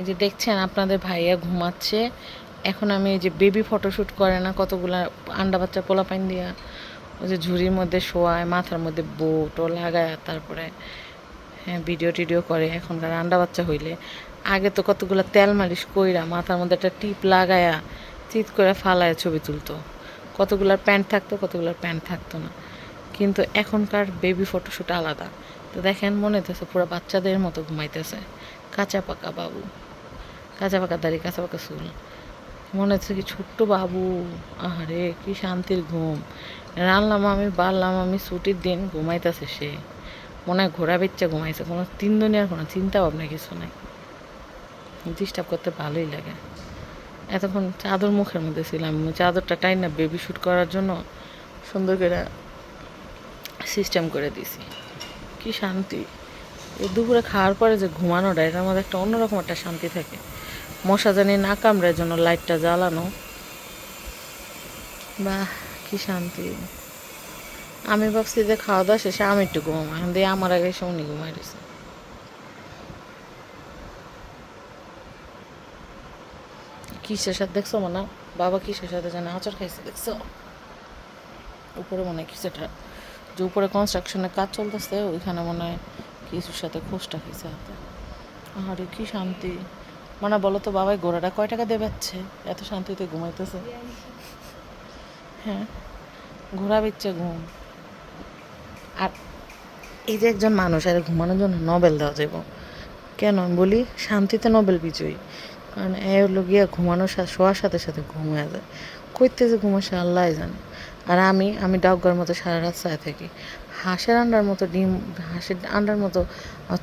এই যে দেখছেন আপনাদের ভাইয়া ঘুমাচ্ছে। এখন আমি এই যে বেবি ফটোশ্যুট করে না, কতগুলা আন্ডা বাচ্চা পোলা পাইন দিয়া ওই যে ঝুড়ির মধ্যে শোয়ায়, মাথার মধ্যে বোটও লাগায়, তারপরে হ্যাঁ ভিডিও টিডিও করে, এখনকার আন্ডা বাচ্চা হইলে। আগে তো কতগুলো তেল মালিশ কইরা মাথার মধ্যে একটা টিপ লাগায়া, চিত করে ফালায় ছবি তুলতো। কতগুলার প্যান্ট থাকতো, কতগুলার প্যান্ট থাকতো না। কিন্তু এখনকার বেবি ফটোশ্যুট আলাদা। তো দেখেন, মনে হইতেছে পুরো বাচ্চাদের মতো ঘুমাইতেছে। কাঁচা পাকা বাবু। কাঁচা পাকা দাড়ি কাঁচা পাকা চুল। মনে হচ্ছে কি ছোট্ট বাবু। আহারে, কি শান্তির ঘুম। রানলাম আমি, বাড়লাম আমি, ছুটির দিন ঘুমাইতেছে সে। মনে হয় ঘোরা বেচ্চা ঘুমাইছে। কোনো তিন দুনিয়ার কোনো চিন্তা ভাবনা কিছু নাই। ডিস্টার্ব করতে ভালোই লাগে। এতক্ষণ চাদর মুখের মধ্যে ছিলাম। চাদরটা টাই না বেবি শ্যুট করার জন্য সুন্দর করে সিস্টেম করে দিছি কি শান্তি। এই দুপুরে খাওয়ার পরে যে ঘুমানোটা, এটার মধ্যে একটা অন্যরকম একটা শান্তি থাকে। মশা জানি না কামড়ার জন্য লাইটটা জ্বালানো। বাহ, কি শান্তি। আমি ভাবছি যে খাওয়া দাওয়া শেষে আমি একটু এখন দিয়ে আমার আগে এসে উনি ঘুমাই রয়েছে কিসের সাথে দেখছ মানে? বাবা কিসের সাথে জানে আচার খাইছে দেখছ? উপরে মনে হয় কিছুটা যে উপরে কনস্ট্রাকশনের কাজ চলতেছে, ওইখানে মনে হয় কিছুর সাথে খোঁজটা খাইছে হাতে। আরে কি শান্তি। মানে বলো তো বাবাই গোড়াটা কয় টাকা দিয়ে বেচছে? এত শান্তিতে ঘুমাইতেছে। হ্যাঁ ঘোরা বেচছে ঘুম। আর এই যে একজন মানুষ, আর ঘুমানোর জন্য নোবেল দেওয়া যাব কেন? বলি, শান্তিতে নোবেল বিজয়ী। কারণ এ হলো গিয়া ঘুমানোর সাথে শোয়ার সাথে সাথে ঘুম হয়ে যায়। কইতে যে ঘুমাসে আল্লাহ জানে। আর আমি আমি ডাকঘর মতো সারা রাত চায় থাকি। হাঁসের আন্ডার মতো ডিম, হাঁসের আন্ডার মতো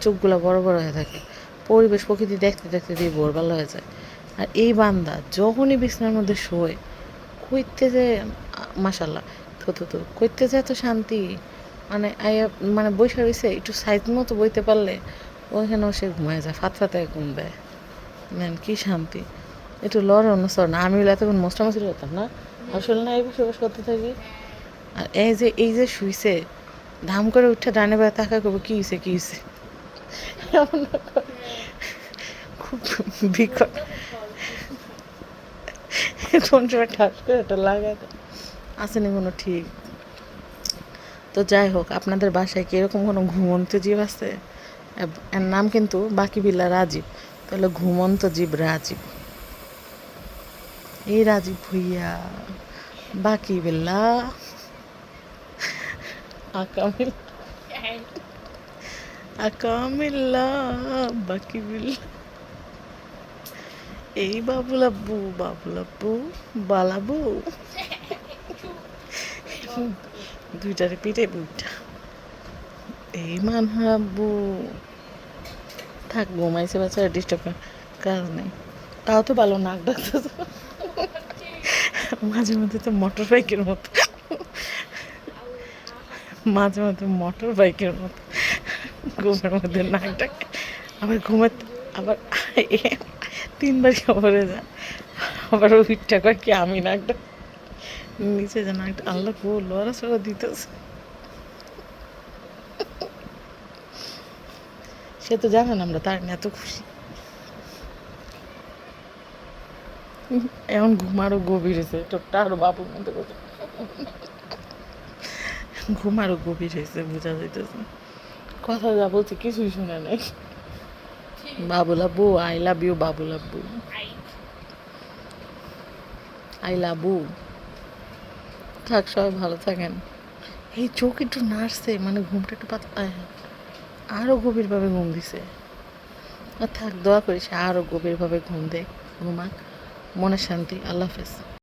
চোখগুলো বড় বড় হয়ে থাকে। পরিবেশ প্রকৃতি দেখতে দেখতে দিয়ে ভোরবেলা হয়ে যায়। আর এই বান্দা যখনই বিছানার মধ্যে শোয়, কইতে যে মাসাল্লাহ তো তো কইতে যে এত শান্তি মানে আইয়া মানে বৈশা রয়েছে একটু সাইজ মতো বইতে পারলে ওইখানেও সে ঘুমায় যায় ফাত ফাতে ঘুম দেয়। নেন কি শান্তি। একটু লড়ে অনুসর না, আমি এতক্ষণ মোস্টামাসি করতাম না। আসলে না এই বসে বসে করতে থাকি। আর এই যে এই যে শুইছে, ধাম করে উঠে ডানে বেড়া তাকা করব কী হয়েছে কী হয়েছে। খুব বিকট। কোন সময় ঠাস করে এটা লাগায় আসেনি কোনো ঠিক। তো যাই হোক, আপনাদের বাসায় কি এরকম কোনো ঘুমন্ত জীব আছে? এর নাম কিন্তু বাকি বিল্লা রাজীব। তাহলে ঘুমন্ত জীব রাজীব। এই রাজীব ভুইয়া বাকি বিল্লা আকামিল আকামিল্লা বাকি বিল্লা এই বাবুলাব্বু বাবুলাব্বু, বালাবু। দুইটারে পিঠে বুইটা এই মানহাব্বু। থাক ঘুমাইছে বাচ্চারা ডিস্টার্ব কাজ নেই। তাও তো ভালো নাক ডাকতেছে। মাঝে মধ্যে তো মোটর বাইকের মতো। মাঝে মাঝে মোটর বাইকের মতো। ঘুমের মধ্যে নাক ডাকে। আবার ঘুমাতে আবার তিনবার খবরে যা আবার ওইটা কয় কি আমি নাক ডাক নিচে যে নাকটা আল্লাহ গো লড়া চড়া দিতেছে। সে তো জানেন আমরা তার এত খুশি। এখন ঘুম আরও গভীর হয়েছে টোটটা আরও বাবুর মধ্যে ঘুম আরও গভীর হয়েছে, বোঝা যাইতেছে কথা যা বলছে কিছুই শুনে নাই। বাবুলাবু আই লাভ ইউ বাবুলাবু আই লাভ থাক, সবাই ভালো থাকেন। এই চোখ একটু নাড়ছে মানে ঘুমটা একটু পাতলা। আরও গভীরভাবে ঘুম দিছে। আর থাক, দোয়া করি সে আরও গভীরভাবে ঘুম দেয় ঘুমাক। মনে শান্তি, আল্লাহ হাফেজ।